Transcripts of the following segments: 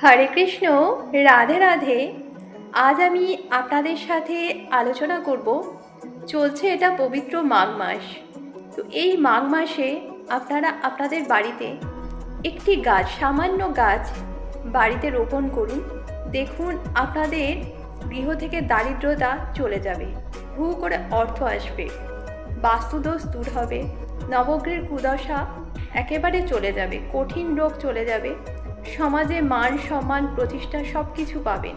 হরে কৃষ্ণ, রাধে রাধে। আজ আমি আপনাদের সাথে আলোচনা করব, চলছে এটা পবিত্র মাঘ মাস। তো এই মাঘ মাসে আপনারা আপনাদের বাড়িতে একটি গাছ, সামান্য গাছ বাড়িতে রোপণ করুন। দেখুন আপনাদের গৃহ থেকে দারিদ্রতা চলে যাবে, হু করে অর্থ আসবে, বাস্তুদোষ দূর হবে, নবগ্রহের কুদশা একেবারে চলে যাবে, কঠিন রোগ চলে যাবে। সমাজে মান সম্মান, প্রতিষ্ঠা সব কিছু পাবেন।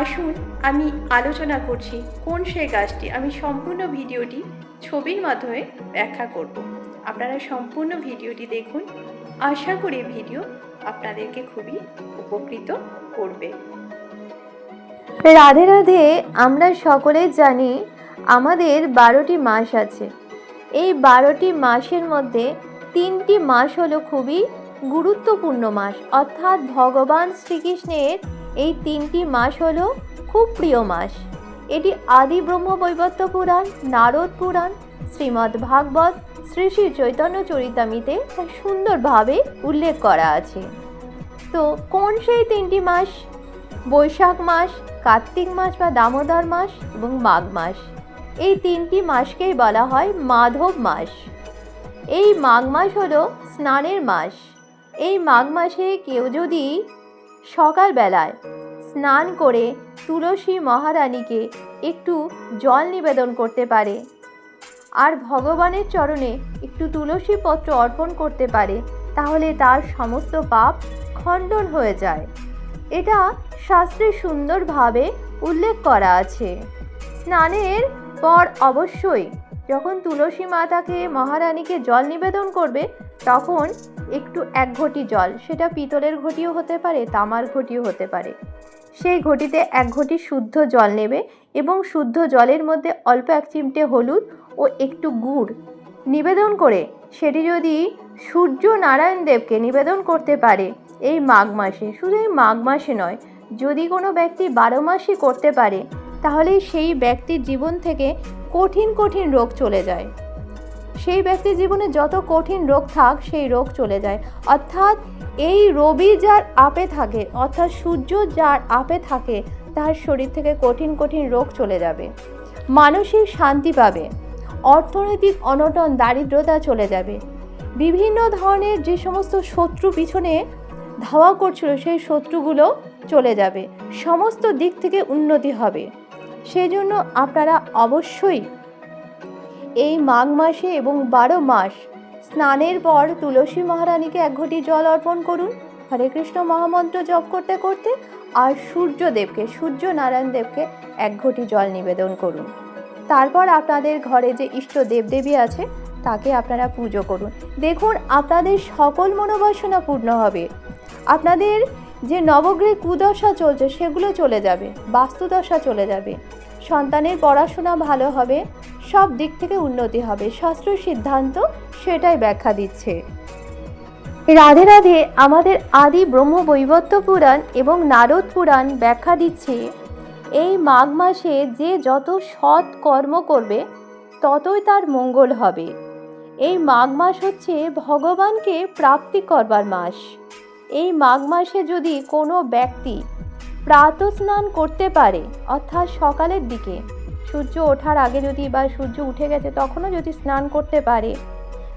আসুন আমি আলোচনা করছি কোন সেই গাছটি। আমি সম্পূর্ণ ভিডিওটি ছবির মাধ্যমে ব্যাখ্যা করব। আপনারা সম্পূর্ণ ভিডিওটি দেখুন। আশা করি ভিডিও আপনাদেরকে খুবই উপকৃত করবে। রাধে রাধে, আমরা সকলেই জানি আমাদের বারোটি মাস আছে। এই বারোটি মাসের মধ্যে তিনটি মাস হলো খুবই গুরুত্বপূর্ণ মাস। অর্থাৎ ভগবান শ্রীকৃষ্ণের এই তিনটি মাস হল খুব প্রিয় মাস। এটি আদি ব্রহ্ম বৈবত্য পুরাণ, নারদ পুরাণ, শ্রীমদ্ ভাগবত, শ্রী শ্রী চৈতন্য চরিতামিতে সুন্দরভাবে উল্লেখ করা আছে। তো কোন সেই তিনটি মাস? বৈশাখ মাস, কার্তিক মাস বা দামোদর মাস এবং মাঘ মাস। এই তিনটি মাসকেই বলা হয় মাধব মাস। এই মাঘ মাস হলো স্নানের মাস। এই মাঘ মাসে কেউ যদি সকালবেলায় স্নান করে তুলসী মহারানীকে একটু জল নিবেদন করতে পারে আর ভগবানের চরণে একটু তুলসী পত্র অর্পণ করতে পারে, তাহলে তার সমস্ত পাপ খণ্ডন হয়ে যায়। এটা শাস্ত্রে সুন্দরভাবে উল্লেখ করা আছে। স্নানের পর অবশ্যই যখন তুলসী মাতাকে মহারানীকে জল নিবেদন করবে তখন একটু এক ঘটি জল, সেটা পিতলের ঘটিও হতে পারে, তামার ঘটিও হতে পারে। সেই ঘটিতে এক ঘটি শুদ্ধ জল নেবে এবং শুদ্ধ জলের মধ্যে অল্প এক চিমটে হলুদ ও একটু গুড়। নিবেদন করে, সেটি যদি সূর্য নারায়ণ দেবকে নিবেদন করতে পারে, এই মাঘ মাসে, শুধু এই মাঘ মাসে নয়, যদি কোনো ব্যক্তি বারো মাসই করতে পারে তাহলে সেই ব্যক্তির জীবন থেকে কঠিন কঠিন রোগ চলে যায়। সেই ব্যক্তির জীবনে যত কঠিন রোগ থাক, সেই রোগ চলে যায়। অর্থাৎ এই রবি যার আপে থাকে, অর্থাৎ সূর্য যার আপে থাকে, তার শরীর থেকে কঠিন কঠিন রোগ চলে যাবে। মানসিক শান্তি পাবে। অর্থনৈতিক অনটন, দারিদ্রতা চলে যাবে। বিভিন্ন ধরনের যে সমস্ত শত্রু পিছনে ধাওয়া করছিল, সেই শত্রুগুলো চলে যাবে। সমস্ত দিক থেকে উন্নতি হবে। সেই জন্য আপনারা অবশ্যই এই মাঘ মাসে এবং বারো মাস স্নানের পর তুলসী মহারানীকে এক ঘটি জল অর্পণ করুন। হরে কৃষ্ণ মহামন্ত্র জপ করতে করতে আর সূর্যদেবকে সূর্য নারায়ণ দেবকে এক ঘটি জল নিবেদন করুন। তারপর আপনাদের ঘরে যে ইষ্ট দেবদেবী আছে, তাকে আপনারা পুজো করুন। দেখুন, আপনাদের সকল মনোবাসনা পূর্ণ হবে। আপনাদের যে নবগ্রহে কুদশা চলছে, সেগুলো চলে যাবে, বাস্তুদশা চলে যাবে। সন্তানের পড়াশোনা ভালো হবে, সব দিক থেকে উন্নতি হবে। শাস্ত্র সিদ্ধান্ত সেটাই ব্যাখ্যা দিচ্ছে। রাধে রাধে, আমাদের আদি ব্রহ্ম বৈবত্য পুরাণ এবং নারদ পুরাণ ব্যাখ্যা দিচ্ছে, এই মাঘ মাসে যে যত সৎ কর্ম করবে, ততই তার মঙ্গল হবে। এই মাঘ মাস হচ্ছে ভগবানকে প্রাপ্তি করবার মাস। এই মাঘ মাসে যদি কোনো ব্যক্তি প্রাতঃ স্নান করতে পারে, অর্থাৎ সকালের দিকে। সূর্য ওঠার আগে যদি বা সূর্য উঠে গেছে তখনও যদি স্নান করতে পারে,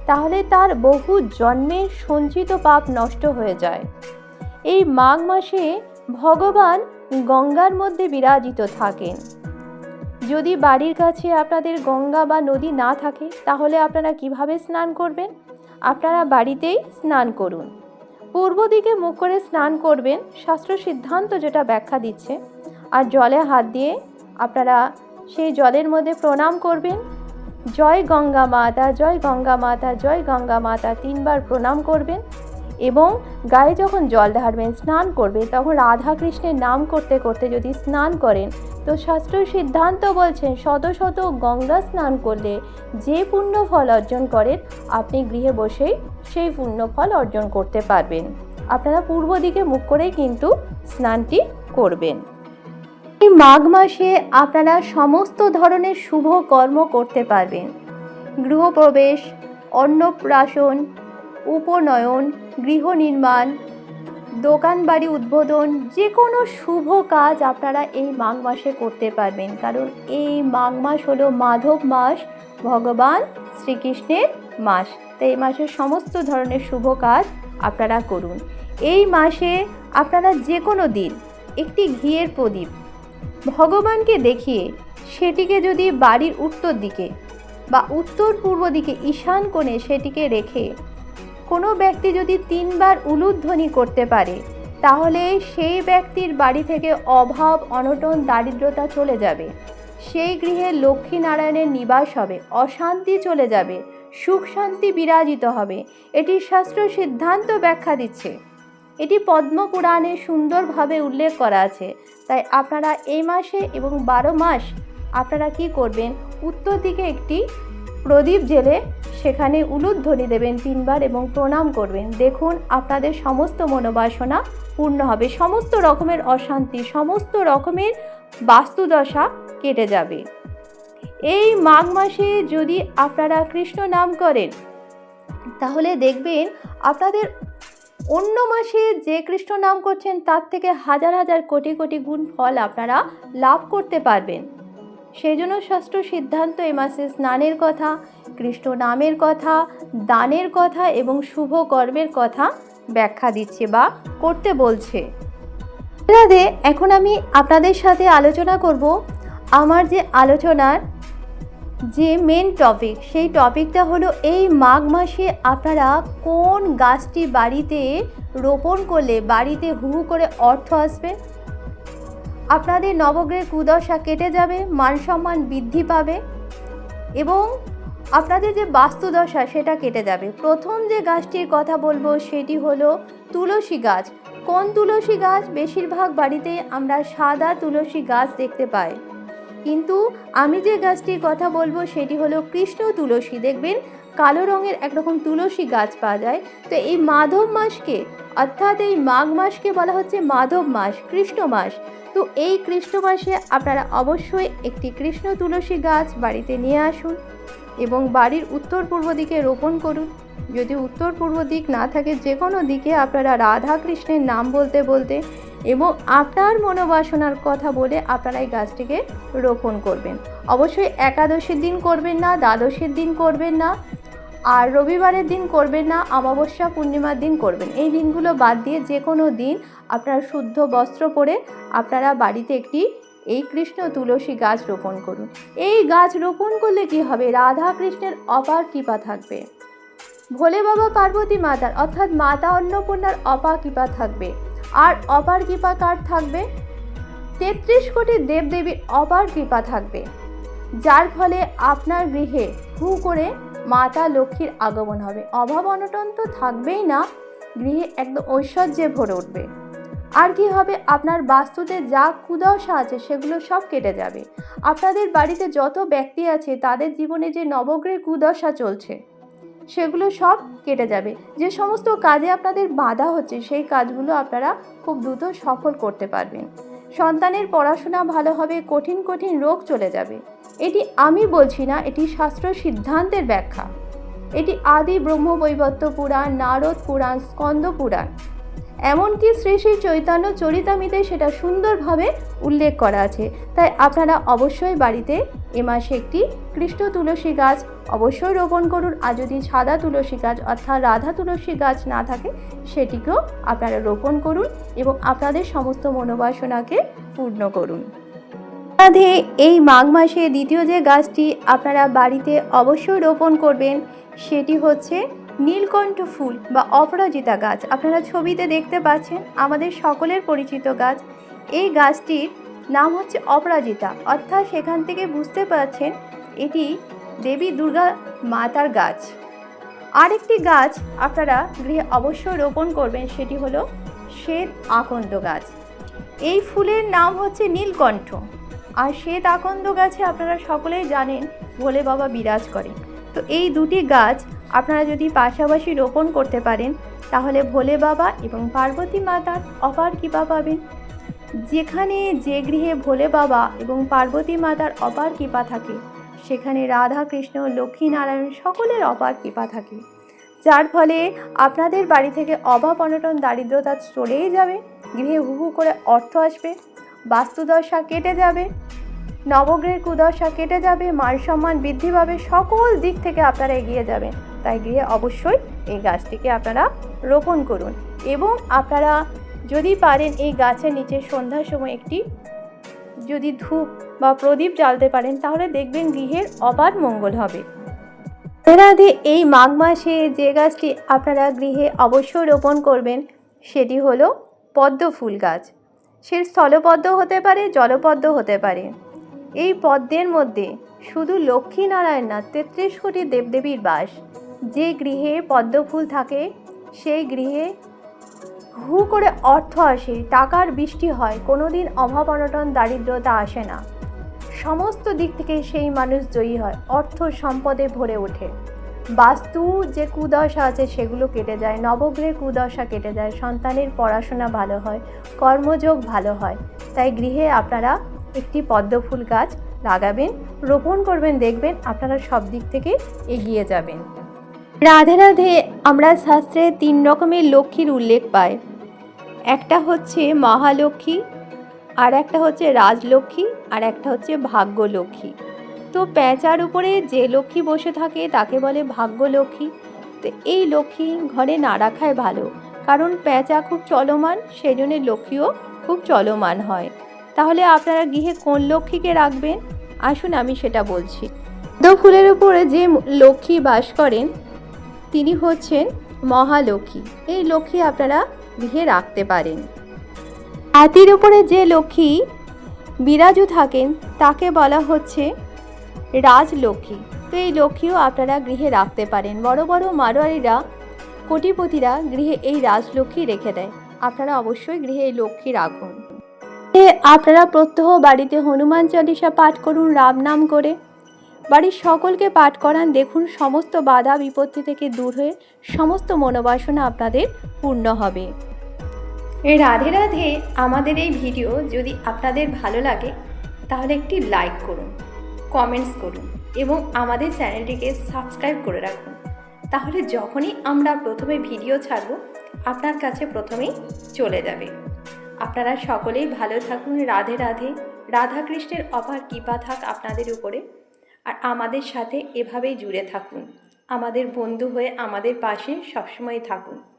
তাহলে তার বহু জন্মের সঞ্চিত পাপ নষ্ট হয়ে যায়। এই মাঘ মাসে ভগবান গঙ্গার মধ্যে বিরাজিত থাকেন। যদি বাড়ির কাছে আপনাদের গঙ্গা বা নদী না থাকে, তাহলে আপনারা কীভাবে স্নান করবেন? আপনারা বাড়িতেই স্নান করুন। পূর্ব দিকে মুখ করে স্নান করবেন, শাস্ত্র সিদ্ধান্ত যেটা ব্যাখ্যা দিচ্ছে। আর জলে হাত দিয়ে আপনারা সেই জলের মধ্যে প্রণাম করবেন। জয় গঙ্গা মাতা, জয় গঙ্গা মাতা, জয় গঙ্গা মাতা তিনবার প্রণাম করবেন। এবং গায়ে যখন জল ঢালবেন স্নান করবে, তখন রাধা কৃষ্ণের নাম করতে করতে যদি স্নান করেন, তো শাস্ত্র সিদ্ধান্ত বলছেন, শত শত গঙ্গা স্নান করলে যে পুণ্য ফল অর্জন করেন, আপনি গৃহে বসেই সেই পুণ্য ফল অর্জন করতে পারবেন। আপনারা পূর্ব দিকে মুখ করেই কিন্তু স্নানটি করবেন। এই মাঘ মাসে আপনারা সমস্ত ধরনের শুভ কর্ম করতে পারবেন। গৃহপ্রবেশ, অন্নপ্রাশন উপনয়ন, গৃহ নির্মাণ, দোকান বাড়ি উদ্বোধন, যে কোনো শুভ কাজ আপনারা এই মাঘ মাসে করতে পারবেন। কারণ এই মাঘ মাস হলো মাধব মাস, ভগবান শ্রীকৃষ্ণের মাস। তাই এই মাসের সমস্ত ধরনের শুভ কাজ আপনারা করুন। এই মাসে আপনারা যে কোনো দিন একটি ঘিয়ের প্রদীপ ভগবানকে দেখিয়ে সেটিকে যদি বাড়ির উত্তর দিকে বা উত্তর পূর্ব দিকে ঈশান কোণে সেটিকে রেখে কোনো ব্যক্তি যদি তিনবার উলুধ্বনি করতে পারে, তাহলে সেই ব্যক্তির বাড়ি থেকে অভাব, অনটন, দারিদ্রতা চলে যাবে। সেই গৃহে লক্ষ্মী নারায়ণের নিবাস হবে, অশান্তি চলে যাবে সুখ শান্তি বিরাজিত হবে। এটি শাস্ত্র সিদ্ধান্ত ব্যাখ্যা দিচ্ছে। এটি পদ্মপুরাণে সুন্দরভাবে উল্লেখ করা আছে। তাই আপনারা এই মাসে এবং বারো মাস আপনারা কি করবেন? উত্তর দিকে একটি প্রদীপ জেলে সেখানে উলুধ্বনি দেবেন তিনবার এবং প্রণাম করবেন। দেখুন, আপনাদের সমস্ত মনোবাসনা পূর্ণ হবে। সমস্ত রকমের অশান্তি, সমস্ত রকমের বাস্তুদশা কেটে যাবে। এই মাঘ মাসে যদি আপনারা কৃষ্ণ নাম করেন, তাহলে দেখবেন আপনাদের অন্য মাসে যে কৃষ্ণ নাম করছেন, তার থেকে হাজার হাজার কোটি কোটি গুণ ফল আপনারা লাভ করতে পারবেন। সেই জন্য শাস্ত্র সিদ্ধান্ত এ মাসে স্নানের কথা, কৃষ্ণ নামের কথা, দানের কথা এবং শুভ কর্মের কথা ব্যাখ্যা দিচ্ছে বা করতে বলছে। এখন আমি আপনাদের সাথে আলোচনা করব। আমার যে আলোচনার যে মেন টপিক সেই টপিকটা হলো এই মাঘ মাসে আপনারা কোন গাছটি বাড়িতে রোপণ করলে, বাড়িতে হু করে অর্থ আসবে? আপনাদের নবগ্রহের কুদশা কেটে যাবে, মান সম্মান বৃদ্ধি পাবে এবং আপনাদের যে বাস্তুদশা সেটা কেটে যাবে। প্রথম যে গাছটির কথা বলব সেটি হলো তুলসী গাছ। কোন তুলসী গাছ? বেশিরভাগ বাড়িতে আমরা সাদা তুলসী গাছ দেখতে পাই। কিন্তু আমি যে গাছটির কথা বলব সেটি হলো কৃষ্ণ তুলসী। দেখবেন কালো রঙের একরকম তুলসী গাছ পাওয়া যায়। তো এই মাধব মাসকে, অর্থাৎ এই মাঘ মাসকে বলা হচ্ছে মাধব মাস, কৃষ্ণ মাস। তো এই কৃষ্ণ মাসে আপনারা অবশ্যই একটি কৃষ্ণ তুলসী গাছ বাড়িতে নিয়ে আসুন এবং বাড়ির উত্তর পূর্ব দিকে রোপণ করুন। যদি উত্তর পূর্ব দিক না থাকে যে কোনো দিকে আপনারা রাধা কৃষ্ণের নাম বলতে বলতে এবং আপনার মনোবাসনার কথা বলে আপনারা এই গাছটিকে রোপণ করবেন। অবশ্যই একাদশীর দিন করবেন না, দ্বাদশীর দিন করবেন না। আর রবিবারের দিন করবেন না, অমাবস্যা পূর্ণিমার দিন করবেন। এই দিনগুলো বাদ দিয়ে যে কোনো দিন আপনারা শুদ্ধ বস্ত্র পরে আপনারা বাড়িতে একটি এই কৃষ্ণ তুলসী গাছ রোপণ করুন। এই গাছ রোপণ করলে কি হবে? রাধা কৃষ্ণের অপার কৃপা থাকবে। ভোলে বাবা পার্বতী মাতার, অর্থাৎ মাতা অন্নপূর্ণার অপার কৃপা থাকবে। আর অপার কৃপা কার থাকবে? তেত্রিশ কোটি দেবদেবীর অপার কৃপা থাকবে। যার ফলে আপনার গৃহে হু করে মাতা লক্ষ্মীর আগমন হবে। অভাব অনটন তো থাকবেই না, গৃহে একদম ঐশ্বর্যে ভরে উঠবে। আর কি হবে? আপনার বাস্তুতে যা কুদশা আছে, সেগুলো সব কেটে যাবে। আপনাদের বাড়িতে যত ব্যক্তি আছে, তাদের জীবনে যে নবগ্রহের কুদশা চলছে, সেগুলো সব কেটে যাবে। যে সমস্ত কাজে আপনাদের বাধা হচ্ছে, সেই কাজগুলো আপনারা খুব দ্রুত সফল করতে পারবেন। সন্তানের পড়াশোনা ভালো হবে, কঠিন কঠিন রোগ চলে যাবে। এটি আমি বলছি না, এটি শাস্ত্র সিদ্ধান্তের ব্যাখ্যা। এটি আদি ব্রহ্মবৈবত্য পুরাণ, নারদ পুরাণ, স্কন্দ পুরাণ। এমনকি শ্রী শ্রী চৈতন্য চরিতামিতে সেটা সুন্দরভাবে উল্লেখ করা আছে। তাই আপনারা অবশ্যই বাড়িতে এ মাসে একটি কৃষ্ণ তুলসী গাছ অবশ্যই রোপণ করুন। আর যদি সাদা তুলসী গাছ অর্থাৎ রাধা তুলসী গাছ না থাকে, সেটিকেও আপনারা রোপণ করুন এবং আপনাদের সমস্ত মনোবাসনাকে পূর্ণ করুন। রাধে এই মাঘ মাসে দ্বিতীয় যে গাছটি আপনারা বাড়িতে অবশ্যই রোপণ করবেন, সেটি হচ্ছে নীলকণ্ঠ ফুল বা অপরাজিতা গাছ। আপনারা ছবিতে দেখতে পাচ্ছেন আমাদের সকলের পরিচিত গাছ। এই গাছটির নাম হচ্ছে অপরাজিতা। অর্থাৎ সেখান থেকে বুঝতে পারছেন এটি দেবী দুর্গা মাতার গাছ। আরেকটি গাছ আপনারা গৃহে অবশ্যই রোপণ করবেন, সেটি হলো শ্বেত আকন্দ গাছ। এই ফুলের নাম হচ্ছে নীলকণ্ঠ। আর শ্বেত আকন্দ গাছে আপনারা সকলেই জানেন ভোলে বাবা বিরাজ করে। তো এই দুটি গাছ আপনারা যদি পাশাপাশি রোপণ করতে পারেন, তাহলে ভোলে বাবা এবং পার্বতী মাতার অপার কৃপা পাবেন। যেখানে যে গৃহে ভোলে বাবা এবং পার্বতী মাতার অপার কৃপা থাকে, সেখানে রাধা কৃষ্ণ, লক্ষ্মী নারায়ণ সকলের অপার কৃপা থাকে। যার ফলে আপনাদের বাড়ি থেকে অভাব অনটন দারিদ্রতা চলেই যাবে, গৃহে হু হু করে অর্থ আসবে। বাস্তুদশা কেটে যাবে, নবগ্রহের কুদশা কেটে যাবে, মান সম্মান বৃদ্ধি পাবে, সকল দিক থেকে আপনারা এগিয়ে যাবেন। তাই গৃহে অবশ্যই এই গাছটিকে আপনারা রোপণ করুন এবং আপনারা যদি পারেন এই গাছের নিচে সন্ধ্যার সময় একটি যদি ধূপ বা প্রদীপ জ্বালতে পারেন, তাহলে দেখবেন গৃহের অবাধ মঙ্গল হবে। রাধে এই মাঘ মাসে যে গাছটি আপনারা গৃহে অবশ্যই রোপণ করবেন, সেটি হলো পদ্ম ফুল গাছ। সে স্থলপদ্ম হতে পারে, জলপদ্ম হতে পারে। এই পদ্মের মধ্যে শুধু লক্ষ্মীনারায়ণ না, তেত্রিশ কোটি দেবদেবীর বাস। যে গৃহে পদ্মফুল থাকে, সেই গৃহে হু করে অর্থ আসে, টাকার বৃষ্টি হয়, কোনোদিন অভাব অনটন, দারিদ্রতা আসে না। সমস্ত দিক থেকে সেই মানুষ জয়ী হয়, অর্থ সম্পদে ভরে ওঠে। বাস্তু যে কুদশা আছে সেগুলো কেটে যায়, নবগ্রহের কুদশা কেটে যায়, সন্তানের পড়াশোনা ভালো হয়, কর্মযোগ ভালো হয়। তাই গৃহে আপনারা একটি পদ্ম ফুল গাছ লাগাবেন, রোপণ করবেন, দেখবেন আপনারা সব দিক থেকে এগিয়ে যাবেন। রাধে রাধে, আমরা শাস্ত্রে তিন রকমের লক্ষ্মীর উল্লেখ পাই। একটা হচ্ছে মহালক্ষ্মী, আর একটা হচ্ছে রাজলক্ষ্মী, আর একটা হচ্ছে ভাগ্যলক্ষ্মী। তো প্যাঁচার উপরে যে লক্ষ্মী বসে থাকে তাকে বলে ভাগ্যলক্ষ্মী। তো এই লক্ষ্মী ঘরে না রাখাই ভালো, কারণ প্যাঁচা খুব চলমান সেই জন্য লক্ষ্মীও খুব চলমান হয়। তাহলে আপনারা গৃহে কোন লক্ষ্মীকে রাখবেন? আসুন আমি সেটা বলছি। পদ্ম ফুলের উপরে যে লক্ষ্মী বাস করেন, তিনি হচ্ছেন মহালক্ষ্মী। এই লক্ষ্মী আপনারা গৃহে রাখতে পারেন। হাতির উপরে যে লক্ষ্মী বিরাজু থাকেন, তাকে বলা হচ্ছে রাজলক্ষ্মী। তো এই লক্ষ্মীও আপনারা গৃহে রাখতে পারেন। বড় বড় মারোয়ারিরা, কোটিপতিরা গৃহে এই রাজলক্ষ্মী রেখে দেয়। আপনারা অবশ্যই গৃহে এই লক্ষ্মী রাখুন। আপনারা প্রত্যহ বাড়িতে হনুমান চালিসা পাঠ করুন, রাম নাম করে। বাড়ির সকলকে পাঠ করান, দেখুন সমস্ত বাধা বিপত্তি থেকে দূর হয়ে সমস্ত মনোবাসনা আপনাদের পূর্ণ হবে। রাধে রাধে, আমাদের এই ভিডিও যদি আপনাদের ভালো লাগে, তাহলে একটি লাইক করুন। কমেন্টস করুন এবং আমাদের চ্যানেলটিকে সাবস্ক্রাইব করে রাখুন। তাহলে যখনই আমরা প্রথমে ভিডিও ছাড়ব, আপনার কাছে প্রথমেই চলে যাবে। আপনারা সকলেই ভালো থাকুন, রাধে রাধে। রাধাকৃষ্ণের অপার কৃপা থাক আপনাদের উপরে। আর আমাদের সাথে এভাবেই জুড়ে থাকুন। আমাদের বন্ধু হয়ে আমাদের পাশে সবসময় থাকুন।